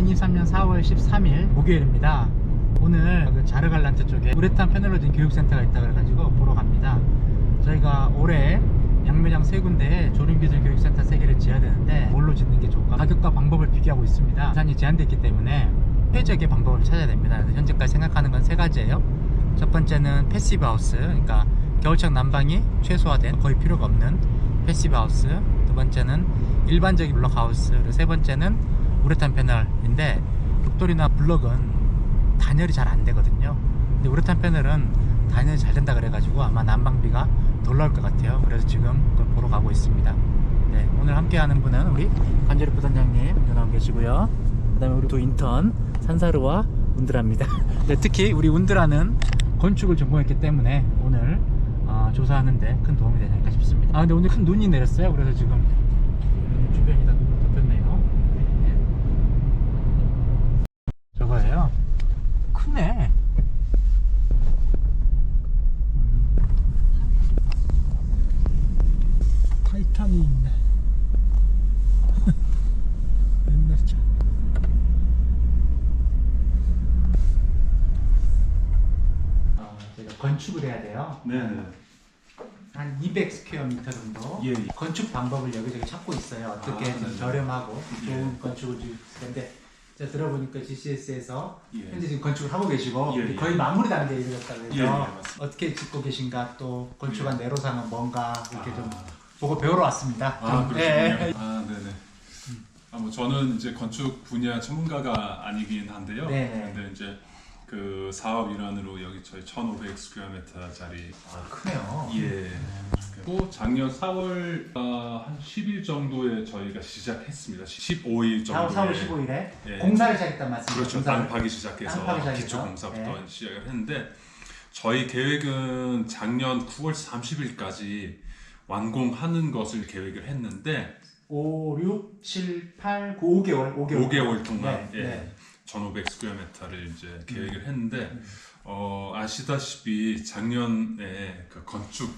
2023년 4월 13일 목요일입니다. 오늘 그 자르갈란트 쪽에 우레탄 페널로진 교육센터가 있다 그래가지고 보러 갑니다. 저희가 올해 양매장 세 군데에 조림기술 교육센터 세 개를 지어야 되는데 뭘로 짓는 게 좋을까? 가격과 방법을 비교하고 있습니다. 예산이 제한됐기 때문에 최적의 방법을 찾아야 됩니다. 그래서 현재까지 생각하는 건 세 가지예요. 첫 번째는 패시브 하우스, 그러니까 겨울철 난방이 최소화된 거의 필요가 없는 패시브 하우스. 두 번째는 일반적인 블럭 하우스. 그리고 세 번째는 우레탄 패널인데 벽돌이나 블럭은 단열이 잘 안 되거든요. 근데 우레탄 패널은 단열이 잘 된다 그래가지고 아마 난방비가 덜 나올 것 같아요. 그래서 지금 그걸 보러 가고 있습니다. 네, 오늘 함께 하는 분은 우리 관제리 부단장님 나와 계시고요. 그 다음에 우리 두 인턴 산사르와 운드라입니다. 네, 특히 우리 운드라는 건축을 전공했기 때문에 오늘 어, 조사하는데 큰 도움이 되지 않을까 싶습니다. 아 근데 오늘 큰 눈이 내렸어요. 그래서 지금 음, 주변이 다 눈으로 덮였네요. 네. 저거예요. 크네. 타이탄이 있네. 옛날 차. 어, 건축을 해야 돼요. 네네. 한 200 스퀘어 미터 정도 예, 예. 건축 방법을 여기저기 찾고 있어요. 어떻게 아, 좀 네네. 저렴하고 예. 좋은 건축을 줄 텐데 제가 들어보니까 GCS에서 예. 현재 지금 건축을 하고 계시고 예, 예. 거의 마무리 단계에 이르렀다고 해서 예, 예, 맞습니다. 어떻게 짓고 계신가 또 건축한 내로상은 뭔가 이렇게 좀 아. 보고 배우러 왔습니다. 아, 좀, 그러시군요. 예. 아, 네네. 아, 뭐 저는 이제 건축 분야 전문가가 아니긴 한데요. 네네. 근데 이제 그 사업 일환으로 여기 저희 1,500 스퀘어미터짜리 아, 크네요. 예. 그리고 작년 4월 어, 한 10일 정도에 저희가 시작했습니다. 15일 4월, 정도에 4월 15일에 예. 공사를 시작했단 말씀이죠. 그렇죠. 공사를. 땅 파기 시작해서 땅 파기 시작해서. 기초 공사부터 네. 시작을 했는데 저희 계획은 작년 9월 30일까지 완공하는 것을 계획을 했는데 5, 6, 7, 8, 9, 5개월, 5개월. 5개월 동안 네, 예, 네. 1,500 스퀘어미터를 이제 계획을 했는데 음. 어, 아시다시피 작년에 그 건축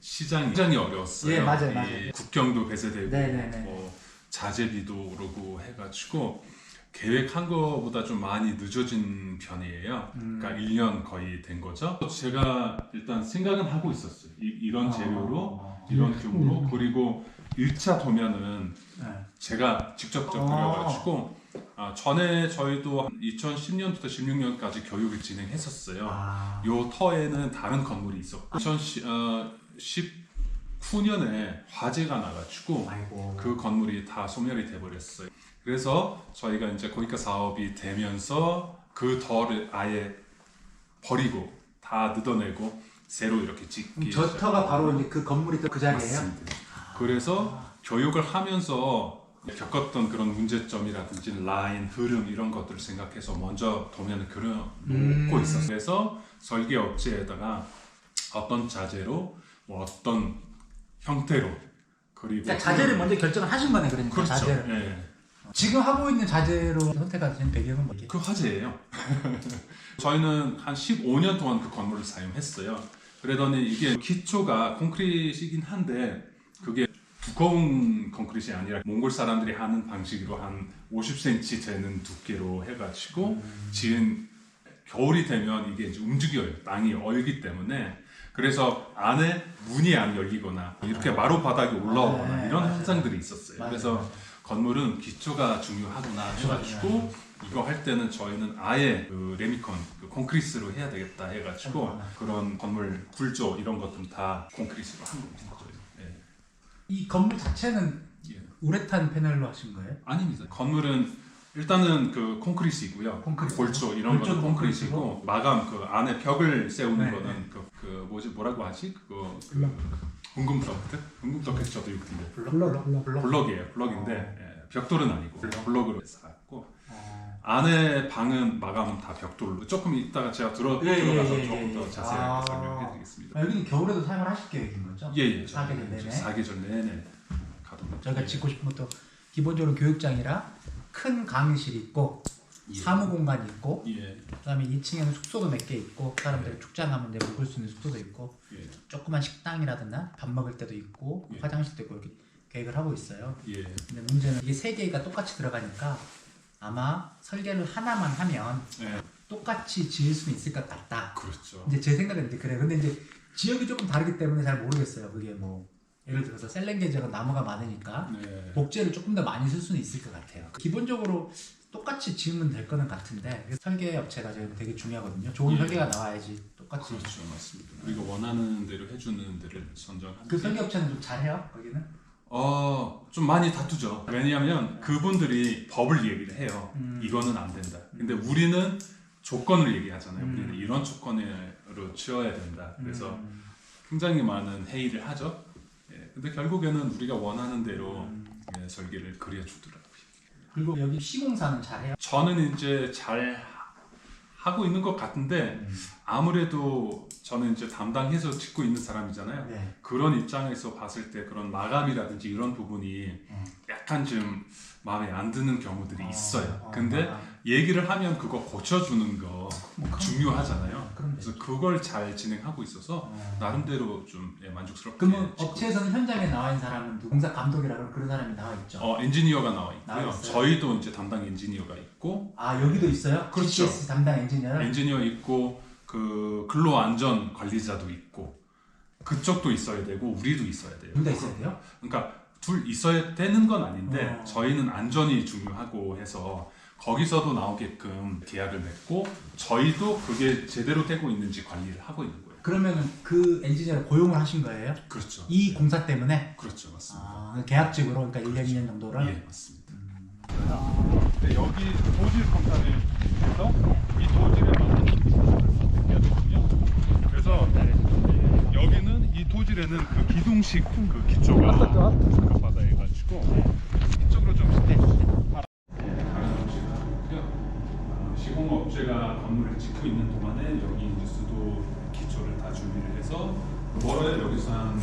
시장이 굉장히 어려웠어요. 예, 맞아요, 이 맞아요. 국경도 배제되고 네, 네, 네. 뭐 자재비도 오르고 해가지고 계획한 거보다 좀 많이 늦어진 편이에요. 음. 그러니까 1년 거의 된 거죠. 제가 일단 생각은 하고 있었어요. 이, 런 재료로 어, 이런 음. 규모로 그리고 1차 도면은 네. 제가 직접 좀 어. 그려가지고 아, 전에 저희도 2010년부터 16년까지 교육을 진행했었어요. 아. 요 터에는 다른 건물이 있었고 2019년에 화재가 나가지고 아이고. 그 건물이 다 소멸이 돼버렸어요. 그래서 저희가 이제 고위가 사업이 되면서 그 덜을 아예 버리고 다 늦어내고 새로 이렇게 짓기 저 터가 바로 그 건물이 또그 자리예요? 맞습니다. 그래서 교육을 하면서 겪었던 그런 문제점이라든지 라인, 흐름 이런 것들을 생각해서 먼저 도면을 그려놓고 음. 있었어요. 그래서 설계 업체에다가 어떤 자재로 뭐 어떤 형태로 그리고 그러니까 자재를 먼저 결정을 하신 거네 그러니까 그렇죠. 자재를. 예. 지금 하고 있는 자재로 선택하신 배경은 뭐지? 그 화재예요. 저희는 한 15년 동안 그 건물을 사용했어요. 그러더니 이게 기초가 콘크리트이긴 한데 두꺼운 콘크리트이 아니라 몽골 사람들이 하는 방식으로 한 50cm 되는 두께로 해가지고 지은 겨울이 되면 이게 이제 움직여요. 땅이 얼기 때문에 그래서 안에 문이 안 열리거나 이렇게 마루 바닥이 올라오거나 네, 이런. 현상들이 있었어요. 그래서 건물은 기초가 중요하구나 해가지고 이거 할 때는 저희는 아예 그 레미콘 그 콘크리트로 해야 되겠다 해가지고 그런 건물 굴조 이런 것들 다 콘크리트로 한 겁니다. 이 건물 자체는 예. 우레탄 패널로 하신 거예요? 아닙니다. 건물은 일단은 그 콘크리트이고요. 콘크리트. 골조 이런 것도 콘크리트이고 마감 그 안에 벽을 세우는 네, 거는 그, 그 뭐지 뭐라고 하지? 그거 그 블럭. 궁금 블럭? 궁금 블럭 저도 육인데 블럭 블럭, 블럭. 블럭. 블럭이에요. 블럭인데 어. 예, 벽돌은 아니고 블럭. 블럭으로 해서 갖고 어. 안에 방은 마감은 다 벽돌로 조금 이따가 제가 들어 예, 예, 들어가서 예, 조금 예, 더 예. 자세하게 아. 설명해 드리겠습니다. 아, 여기는 겨울에도 사용을 하실 계획인 거죠? 예예. 사계절 내내. 사계절 내내 가동. 저희가 짓고 싶은 것도 기본적으로 교육장이라 큰 강의실 있고 예. 사무 공간이 있고 예. 그다음에 2층에는 숙소도 몇 개 있고 사람들이 축장하면 이제 묵을 수 있는 숙소도 있고 예. 조그만 식당이라든가 밥 먹을 때도 있고 예. 화장실도 있고 이렇게 계획을 하고 있어요. 예. 근데 문제는 이게 세 개가 똑같이 들어가니까 아마 설계를 하나만 하면 네, 똑같이 지을 수는 있을 것 같다. 그렇죠. 이제 제 생각은 이제 그래요. 근데 이제 지역이 조금 다르기 때문에 잘 모르겠어요. 그게 뭐 예를 들어서 셀렌게 지역은 나무가 많으니까 네. 복제를 조금 더 많이 쓸 수는 있을 것 같아요. 기본적으로 똑같이 지으면 될 거는 같은데 그래서 설계 업체가 지금 되게 중요하거든요. 좋은 예. 설계가 나와야지 똑같이. 그렇죠, 맞습니다. 우리가 원하는 대로 해주는 데를 선정하는. 그 설계 업체는 좀 잘해요. 거기는. 어, 좀 많이 다투죠. 왜냐하면 그분들이 법을 얘기를 해요. 음. 이거는 안 된다. 근데 우리는 조건을 얘기하잖아요. 음. 우리는 이런 조건으로 지어야 된다. 그래서 음. 굉장히 많은 회의를 하죠. 예, 근데 결국에는 우리가 원하는 대로 음. 예, 설계를 그려주더라고요. 그리고 여기 시공사는 잘해요. 저는 이제 잘 하고 있는 것 같은데 아무래도 저는 이제 담당해서 짓고 있는 사람이잖아요. 네. 그런 입장에서 봤을 때 그런 마감이라든지 이런 부분이 음. 약간 좀 마음에 안 드는 경우들이 어, 있어요. 어, 근데 아, 얘기를 하면 그거 고쳐주는 거 뭐 중요하잖아요. 그럼 그래서 그걸 잘 진행하고 있어서 어. 나름대로 좀 예, 만족스럽게. 그러면 짓고 업체에서는 현장에 나와 있는 사람은 공사 감독이라 그런 그런 사람이 나와 있죠. 어, 엔지니어가 나와 나와 있고요. 있어요. 저희도 이제 담당 엔지니어가 있고 아 여기도 있어요? 그렇죠. GCS 담당 엔지니어는 엔지니어 있고 그 근로 안전 관리자도 있고 그쪽도 있어야 되고 우리도 있어야 돼요. 둘 다 있어야 돼요? 그러니까 둘 있어야 되는 건 아닌데 어. 저희는 안전이 중요하고 해서 거기서도 나오게끔 계약을 맺고 저희도 그게 제대로 되고 있는지 관리를 하고 있는 거예요. 그러면 그 엔지니어를 고용을 하신 거예요? 그렇죠. 이 공사 때문에? 그렇죠, 맞습니다. 아, 계약직으로 그러니까 1년 2년 정도를? 예, 맞습니다. 네, 여기 도질 검사를 해서 이 도질에 맞는 되거든요. 그래서 여기는 이 도질에는 그 기둥식 그 기초가 바다 해가지고 이쪽으로 좀 시 공업체가 건물을 짓고 있는 동안에 여기 이제 수도 기초를 다 준비를 해서 멀어요 여기서 한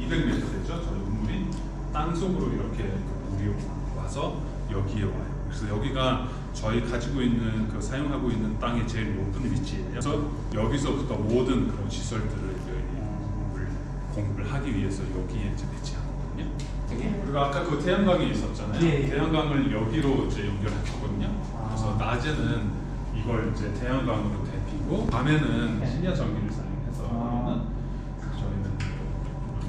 200m 되죠 저희 우물이 땅 속으로 이렇게 그 물이 와서 여기에 와요. 그래서 여기가 저희 가지고 있는 그 사용하고 있는 땅의 제일 높은 위치예요. 그래서 여기서부터 모든 그런 시설들을 공급을, 공급을 하기 위해서 여기에 이제 배치하거든요. 그리고 아까 그 태양광이 있었잖아요. 예, 예. 태양광을 여기로 이제 연결했거든요. 그래서 아. 낮에는 이걸 이제 태양광으로 대피고 밤에는 네. 신야 전기를 사용해서 아. 하면은 저희는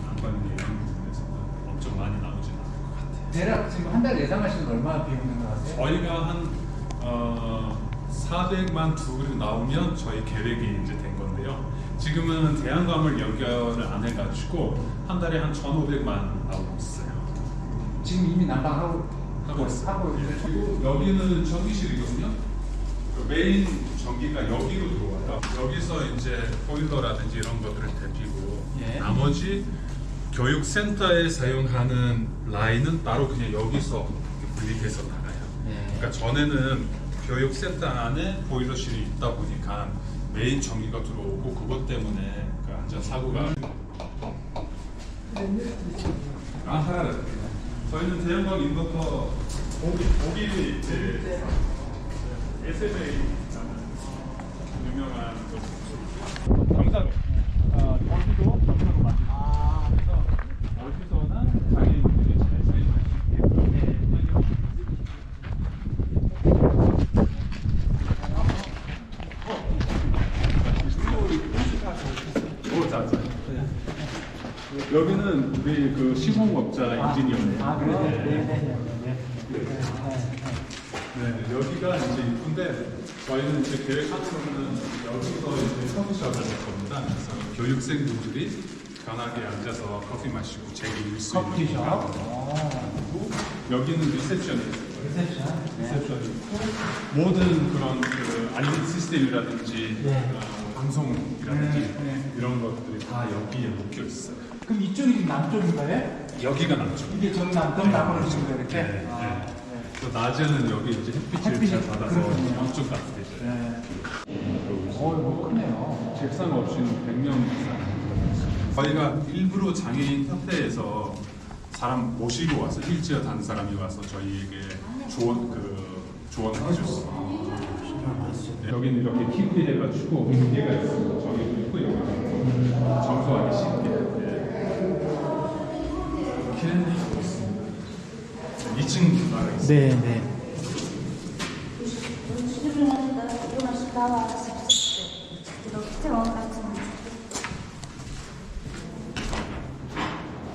난방비 이런 부분에서는 엄청 많이 나오진 않을 것 같아요. 대략 지금 한 달 예상하시는 거 얼마 비용 드는 것 같아요? 저희가 한 어, 400만 두를 나오면 저희 계획이 이제 된 건데요. 지금은 태양광을 연결을 안 해가지고 한 달에 한 1,500만 나오고 있어요. 지금 이미 난방하고 하고 있어요. 하고 예. 있어요. 그리고 여기는 전기실이거든요. 그 메인 전기가 여기로 들어와요. 여기서 이제 보일러라든지 이런 것들을 대피고 예. 나머지 교육센터에 사용하는 라인은 따로 그냥 여기서 분리해서 나가요. 네. 그러니까 전에는 교육센터 안에 보일러실이 있다 보니까 메인 전기가 들어오고 그것 때문에 그 안전 사고가 아 하나 저희는 태양광 인버터 보기 보기 이제 SMA 유명한 그 어, 거기도 아, 그래서 어디서나 장애인들이 잘 수. 여기는 우리 그 시공업자 엔지니어예요. 아, 그래요? 네. 네, 네, 네. 네, 여기가 이제 이쁜데 저희는 이제 계획하로는 여기서 이제 커피숍을 할 겁니다. 그래서 교육생분들이 편하게 앉아서 커피 마시고 즐길 수 있는 커피숍. 공간. 어. 그리고 여기는 리셉션이 있어요. 리셉션. 네. 리셉션이 있고 모든 그런 그 알림 시스템이라든지 네. 어, 방송이라든지 네, 네. 이런 것들이 다 여기에 묶여 있어요. 그럼 이쪽이 지금 남쪽인 거예요? 여기가 남쪽. 이게 정남, 동남으로 지금 이렇게? 네, 아, 네. 또 낮에는 여기 이제 햇빛을 햇빛이 잘 받아서 그렇군요. 엄청 따뜻해져요. 네. 있어요. 어, 이거 크네요. 책상 없이는 100명 이상. 저희가 일부러 장애인 협회에서 사람 모시고 와서 휠체어 단 사람이 와서 저희에게 조언 그 조언을 해줬어요. 네, 여기는 이렇게 키피 해가지고 기계가 있습니다. 저기도 있고 여기도 있고 청소하기 쉽게 네. 이렇게 있습니다. 2층 나가 있습니다. 네, 네.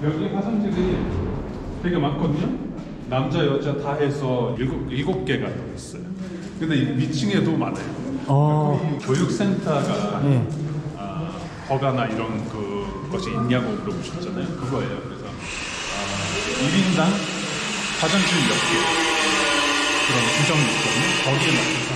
여기 화장실이 되게 많거든요. 남자 여자 다 해서 일곱 일곱 개가 더 있어요. 근데 이 위층에도 많아요. 어. 교육센터가 네. 아, 허가나 이런 그 것이 있냐고 물어보셨잖아요. 그거예요. 그래서 아, 1인당 화장실 몇 개 그런 규정이 있거든요. 거기에 맞춰서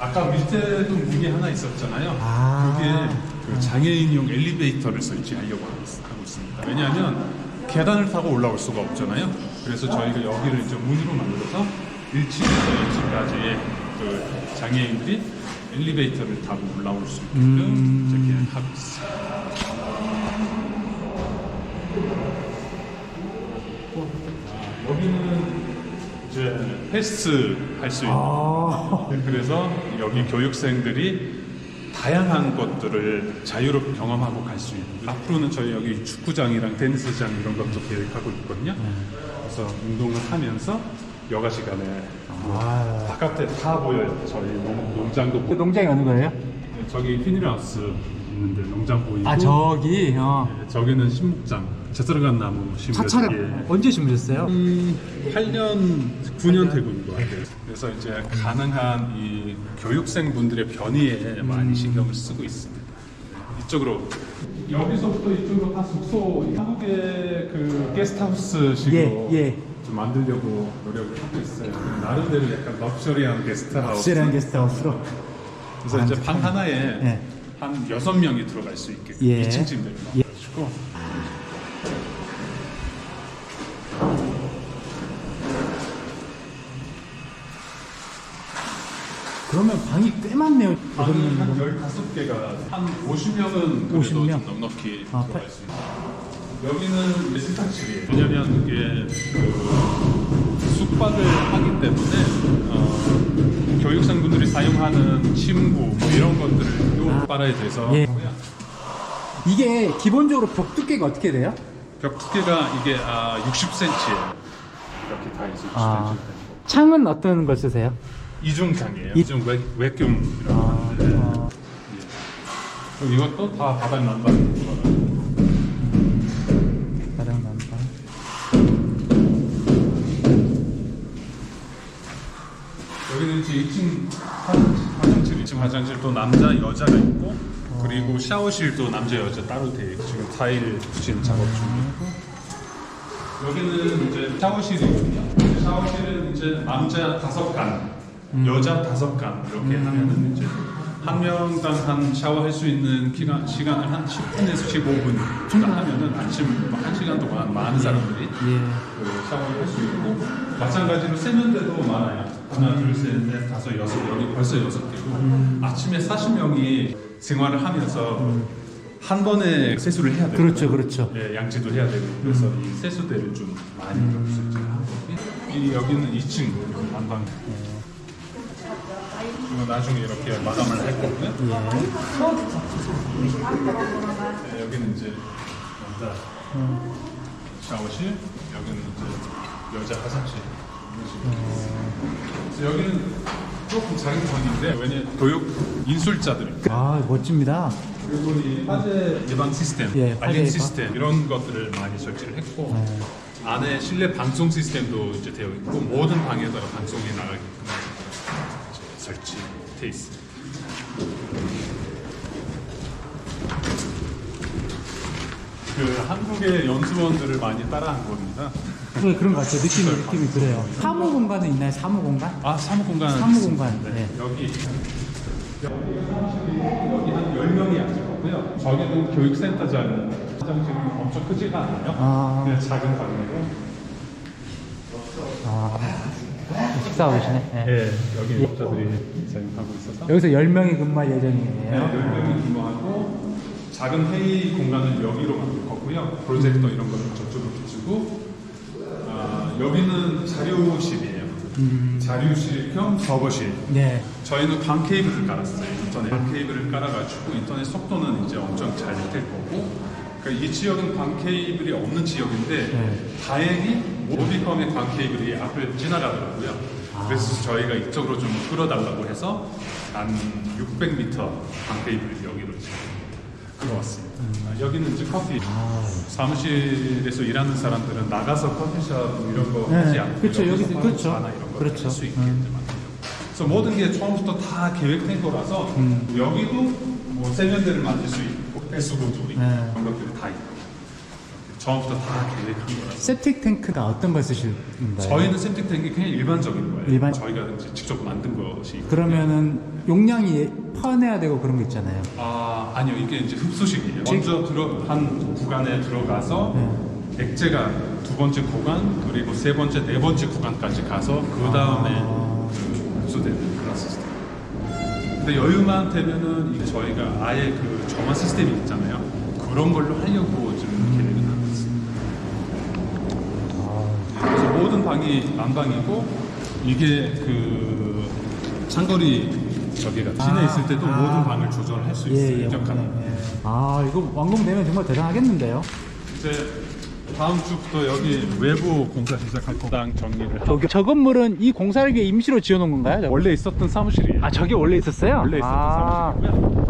아까 밑에도 문이 하나 있었잖아요. 아. 그게 그 장애인용 엘리베이터를 설치하려고 하고 있- 있습니다. 왜냐하면 계단을 타고 올라올 수가 없잖아요. 그래서 저희가 여기를 이제 문으로 만들어서 1층에서 2층까지의 그 장애인들이 엘리베이터를 타고 올라올 수 있게끔 음. 이렇게 하고. 아, 여기는 이제 헬스 할 수 있는 아. 그래서 여기 교육생들이 다양한 것들을 자유롭게 경험하고 갈 수 있는 앞으로는 저희 여기 축구장이랑 테니스장 이런 것도 계획하고 있거든요 그래서 운동을 하면서 여가 시간에 뭐 아. 바깥에 다 보여요 저희 농, 농장도 보고 농장이 어느 거예요? 저기 피니라우스 있는데 농장 보이고 아 저기 어. 네, 저기는 신목장 자스러간 나무 심으려고 차차를 언제 심으셨어요? 음, 8년, 9년 되고 있는 것 같아요. 그래서 이제 가능한 이 교육생 분들의 변이에 많이 신경을 쓰고 있습니다. 이쪽으로 여기서부터 이쪽으로 다 숙소 한국의 그 게스트하우스식으로 예, 예. 좀 만들려고 노력을 하고 있어요. 나름대로 약간 럭셔리한 게스트하우스. 확실한 게스트하우스로. 그래서 이제 방 하나에 예. 한 여섯 명이 들어갈 수 있게 예. 2층 침대를 예. 그러면 방이 꽤 많네요. 방은 한 명이면. 15개가 한 50명은 그래도 50 명? 좀 넉넉히 아, 들어갈 팔- 수 있어요. 여기는 세탁실이에요. 왜냐면 이게 그 숙박을 하기 때문에 어, 교육생분들이 사용하는 침구 뭐 이런 것들을 또 빨아야 돼서 예. 이게 기본적으로 벽 두께가 어떻게 돼요? 벽 두께가 이게 아, 60cm예요. 이렇게 다 있어요. 60cm. 아. 창은 어떤 걸 쓰세요? 이중장이에요. 이- 이중 외- 외경이라고 아, 하는데 어. 그럼 이것도 다 바닥 난방. 다른 난방. 여기는 이제 2층 화장실, 2층 화장실도 남자, 여자가 있고 그리고 샤워실도 남자, 여자 따로 돼 있고 지금 타일 붙이는 작업 중이고 여기는 이제 샤워실이거든요. 샤워실은 이제 남자 다섯 간, 여자 다섯 간 이렇게 하면은 이제 한 명당 한 샤워할 수 있는 기간 시간을 한 10분에서 15분 정도 하면은 아침 뭐한 시간 동안 많은 사람들이 예. 그 샤워를 할 수 있고 마찬가지로 세면대도 많아요. 하나, 둘, 셋, 넷, 다섯, 여섯 여기 벌써 여섯 개고 아침에 40명이 생활을 하면서 한 번에 세수를 해야 돼요. 그렇죠, 그렇죠. 예, 양치도 해야 되고 그래서 이 세수대를 좀 많이 음. 설치하고 이 여기는 2층 난방. 이거 나중에 이렇게 마감을 할 거고요. 예. 네, 여기는 이제 남자 샤워실, 여기는 이제 여자 화장실. 이런 식으로. 그래서 여기는 조금 작은 편인데 왜냐 교육 인술자들 아 멋집니다. 그리고 이 화재 예방 시스템, 예, 화재 알림 예방. 시스템 이런 것들을 많이 설치를 했고 네. 안에 실내 방송 시스템도 이제 되어 있고 모든 방에다가 방송이 나가게끔 설치 돼 있습니다. 그 한국의 연수원들을 많이 따라한 겁니다. 네, 그런 것 같아요. 느낌이 느낌이 그래요. 사무 공간은 있나요? 사무 공간? 아 사무 공간 사무. 공간, 네. 여기 여기 한 10명이 앉을 거고요. 저기는 교육센터장 화장실이 엄청 크지가 않아요. 아. 그냥 작은 방이고. 아 식사하고 계시네. 네. 예, 여기 업자들이 사용하고 있어서 여기서 10명이 근무할 네, 예정이에요. 10명이 근무하고 작은 회의 공간을 여기로 만들 거고요. 프로젝터 이런 거는 저쪽으로 비추고 아, 여기는 자료실이에요. 자료실 겸 서버실. 네. 저희는 방 케이블을 깔았어요. 인터넷 방 케이블을 깔아가지고 인터넷 속도는 이제 엄청 잘 될 거고. 그러니까 이 지역은 방 케이블이 없는 지역인데 네. 다행히 방 케이블이 앞을 지나가더라고요. 그래서 저희가 이쪽으로 좀 끌어달라고 해서 한 600m 방테이블 여기로 지금 끌어왔습니다. 아, 여기는 이제 커피 사무실에서 일하는 사람들은 나가서 커피숍 이런 거 네, 하지 않고 그쵸, 여기서 여기- 바로 그쵸. 전화 이런 거 그렇죠. 할 수 있게 만들어요. 그래서 모든 게 처음부터 다 계획된 거라서 음. 여기도 뭐 세면대를 만들 수 있고 배수구도 있고 네. 그런 것들이 다 있고 처음부터 다 계획한 거라서 세틱 탱크가 어떤 걸 쓰실까요? 저희는 septic 탱크 그냥 일반적인 거예요. 일반- 저희가 이제 직접 만든 것이. 그러면은 용량이 퍼내야 되고 그런 거 있잖아요. 아 아니요 이게 이제 흡수식이에요. 먼저 들어 한 구간에 들어가서 네. 액체가 두 번째 구간 그리고 세 번째 네 번째 구간까지 가서 그 다음에 아. 그 흡수되는 그런 시스템. 근데 여유만 되면은 이게 저희가 아예 그 정화 시스템이 있잖아요. 그런 걸로 하려고 지금 계획을 하고 있습니다. 그래서 모든 방이 난방이고 이게 그 장거리 저기가 시내 에 있을 때도 아. 모든 방을 조절할 수 있어요. 예, 예. 예. 아, 이거 완공되면 정말 대단하겠는데요. 이제 다음 주부터 여기 외부 공사 시작할 거당 정리를 하고 저 건물은 이 공사를 위해 임시로 지어놓은 건가요? 저거? 원래 있었던 사무실이에요. 아, 저게 원래 있었어요? 원래 있었던 아, 사무실이고요.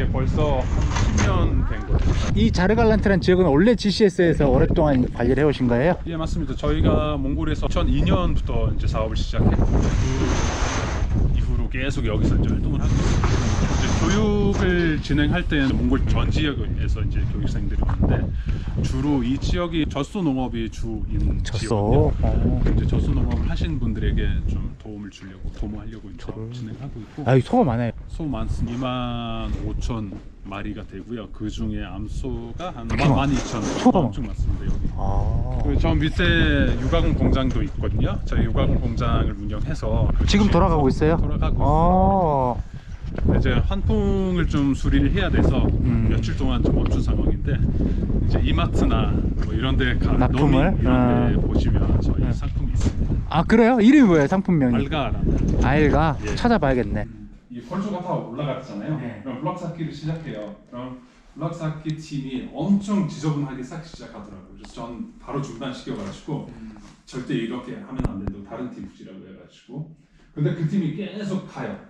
이게 벌써 한 10년 된 거예요. 이 자르갈란트란 지역은 원래 GCS에서 오랫동안 관리를 해오신 거예요? 예 맞습니다. 저희가 몽골에서 2002년부터 이제 사업을 시작했고 그 이후로 계속 여기서 이제 활동을 하고 있습니다. 교육을 진행할 때는 몽골 전 지역에서 이제 교육생들이 왔는데 주로 이 지역이 젖소 농업이 주인 젖소? 지역이요. 어. 이제 젖소 농업을 하신 분들에게 좀 도움을 주려고 도모하려고 저를- 진행하고 있고 아, 이 소가 많아요. 소 많습니다. 2만 5천 마리가 되고요. 그 중에 암소가 한 그렇게 많- 12,000 소가 엄청 많습니다 여기. 아. 그 저 밑에 유가공 공장도 있거든요. 저희 유가공 공장을 운영해서 그 지금 돌아가고 있어요? 돌아가고 아. 있어요. 이제 환풍을 좀 수리를 해야 돼서 음. 며칠 동안 좀 멈춘 상황인데 이제 이마트나 뭐 이런데 가 납품을? 이런데 아. 보시면 저희 네. 상품이 있습니다. 아, 그래요? 이름이 뭐예요, 상품명이? 알가라는 알가? 예. 찾아봐야겠네. 이 펄조가 다 올라갔잖아요. 네. 그럼 블럭 쌓기를 시작해요. 그럼 블럭 쌓기 팀이 엄청 지저분하게 쌓기 시작하더라고요. 그래서 전 바로 중단시켜가지고 절대 이렇게 하면 안 된다고 다른 팀 붙이라고 해가지고 근데 그 팀이 계속 가요.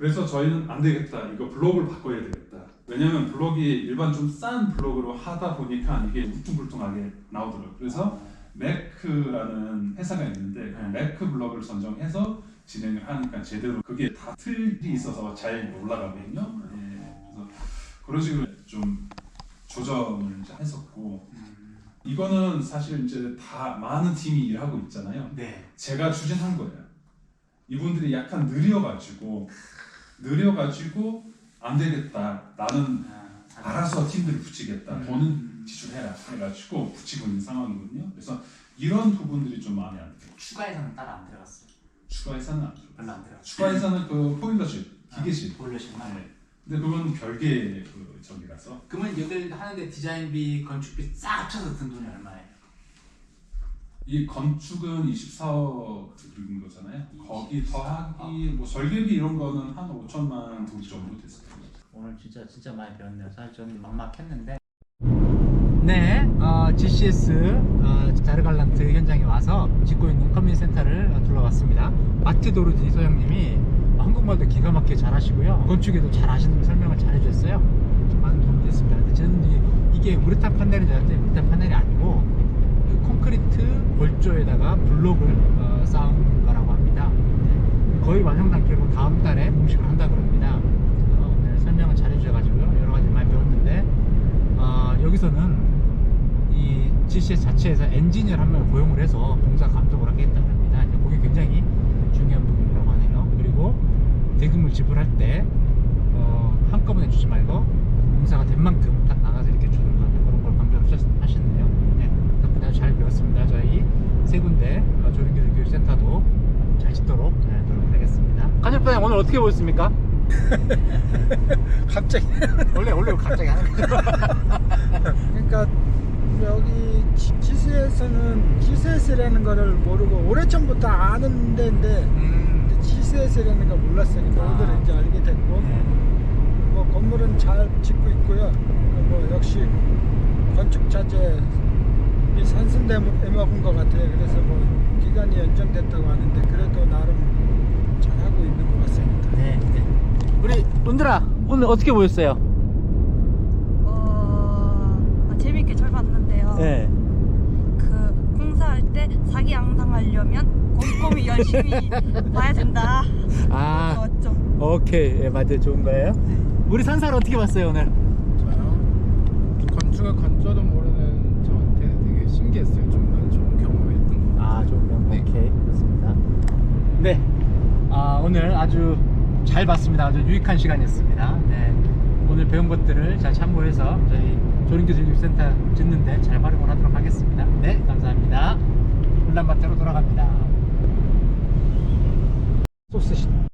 그래서 저희는 안 되겠다. 이거 블록을 바꿔야 되겠다. 왜냐면 블록이 일반 좀 싼 블록으로 하다 보니까 이게 울퉁불퉁하게 나오더라고요. 그래서 매크라는 회사가 있는데 그 매크 블록을 선정해서 진행을 하니까 제대로 그게 다 틀이 있어서 잘 올라가거든요. 예, 그래서 그런 식으로 좀 조정을 이제 했었고 이거는 사실 이제 다 많은 팀이 일하고 있잖아요. 네. 제가 추진한 거예요. 이분들이 약간 느려가지고 느려가지고 안 되겠다. 나는 알아서 팀들을 붙이겠다. 음. 돈은 지출해라 해가지고 붙이고 있는 상황이거든요. 그래서 이런 부분들이 좀 마음에 안 들어요. 추가해서는 따로 안 들어갔어요. 추가해서는 안 들어요. 별로 안 들어갔어요. 추가해서는 그 포일러십, 기계식. 보일러식만. 네. 근데 그건 별개의 그 저기라서 그러면 여기를 하는데 디자인비, 건축비 싹 합쳐서 든 돈이 얼마예요? 이 건축은 24억 들은 거잖아요. 거기 더하기 뭐 설계비 이런 거는 한 5천만 돈 정도 됐을 거예요. 오늘 진짜 진짜 많이 배웠네요. 사실 저는 막막했는데. 네, 어, GCS 어, 자르갈란트 현장에 와서 짓고 있는 커뮤니티 센터를 어, 둘러봤습니다. 마티 도르지 소장님이 한국말도 기가 막히게 잘하시고요. 건축에도 잘하시는 설명을 잘 해주셨어요. 좀 많은 도움이 됐습니다. 근데 저는 이게, 우레탄 판넬인 줄 알았는데 우레탄 판넬이 아니고 그 콘크리트 골조에다가 블록을 어, 쌓은 거라고 합니다. 네. 거의 완성 단계로 다음 달에 공식을 한다 그럽니다. 그래서 오늘 설명을 잘 해주셔가지고요 여러 가지 많이 배웠는데 어, 여기서는 이 GCS 자체에서 엔지니어 한 명을 고용을 해서 공사 감독을 하겠다고 합니다. 그게 굉장히 중요한 부분이라고 하네요. 그리고 대금을 지불할 때 어, 한꺼번에 주지 말고 공사가 된 만큼 딱 나눠서 이렇게 주는 거 그런 걸 강조하셨네요. 네, 덕분에 아주 잘 배웠습니다. 저희 세 군데 어, 조림기술 교육센터도 잘 짓도록 네, 노력하겠습니다. 가족부장 오늘 어떻게 보셨습니까? 갑자기 원래 원래 갑자기 하는 거죠. 그러니까 여기 GCS는 GCS라는 거를 모르고 오래전부터 아는 데인데 음. GCS라는 걸 몰랐으니까 아. 오늘은 이제 알게 됐고 네. 뭐 건물은 잘 짓고 있고요. 뭐 역시 건축 자재 이 먹은 것 같아요. 그래서 뭐 기간이 연장됐다고 하는데 그래도 나름 잘 하고 있는 것 같습니다. 네, 네. 우리 은들아 오늘 어떻게 보였어요? 어, 아, 재밌게 잘 봤는데요. 네. 그 공사할 때 사기 안 당하려면 꼼꼼히 열심히 봐야 된다. 아, 맞죠? 오케이. 예, 맞아요. 좋은 거예요. 우리 산사를 어떻게 봤어요 오늘? 저요? 건축의 관 네. 아, 오늘 아주 잘 봤습니다. 아주 유익한 시간이었습니다. 네. 오늘 배운 것들을 잘 참고해서 저희 조린교 전립센터 짓는데 잘 활용을 하도록 하겠습니다. 네, 감사합니다. 울란바테로 돌아갑니다. 소스 시다